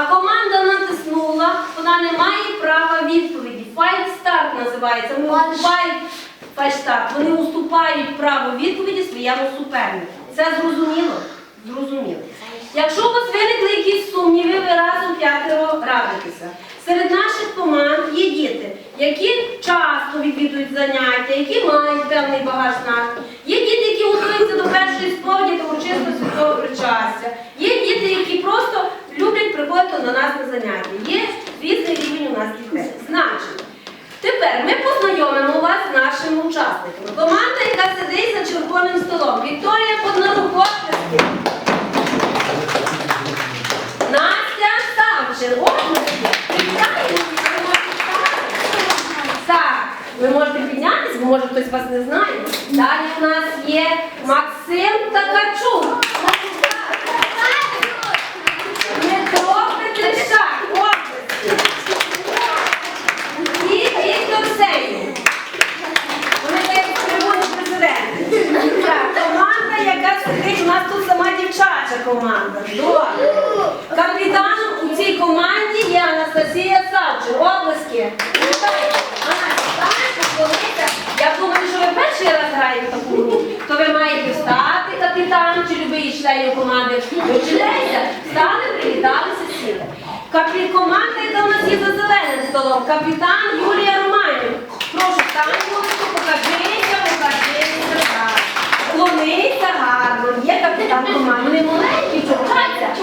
А команда натиснула, вона не має права відповіді. Start називається. Вони Фальш. уступають. Вони уступають право відповіді своєму супернику. Це зрозуміло? Зрозуміло. Якщо у вас виникли якісь сумніви, ви разом п'ятеро радитеся. Серед наших команд є діти, які часто відвідують заняття, які мають певний багаж знань. Є діти, які готуються до першої сповіді та урочисто святого причастя. Є діти, які просто люблять приходити до нас на заняття. Є різний рівень у нас дітей. Значить, тепер ми познайомимо вас з нашими учасниками. Команда, яка сидить за червоним столом. Вікторія Поднарук, оплески. Настя Савчин. Так, ви можете піднятися, може хтось вас не знає. Далі у нас є Максим Такачук. Дмитро Петришак, оплески. І Віктор Сенін. Вони так червоні президенти. Так, команда, яка сидить, у нас тут сама дівчача команда. Добре. Капітаном у цій команді є Анастасія. Анастасія, Солиця. Я думаю, що ви перший раз граєте в таку гру, то ви маєте встати, капітан чи любий членів команди. Вчитеся, встали, привіталися, сіли. Капі... Команда, яка у нас є за зеленим столом, капітан Юлія Романів. Прошу, встань, Юлечко, покажися, покажися. так. Гарно, капітан команди. Маленькі, чухаються.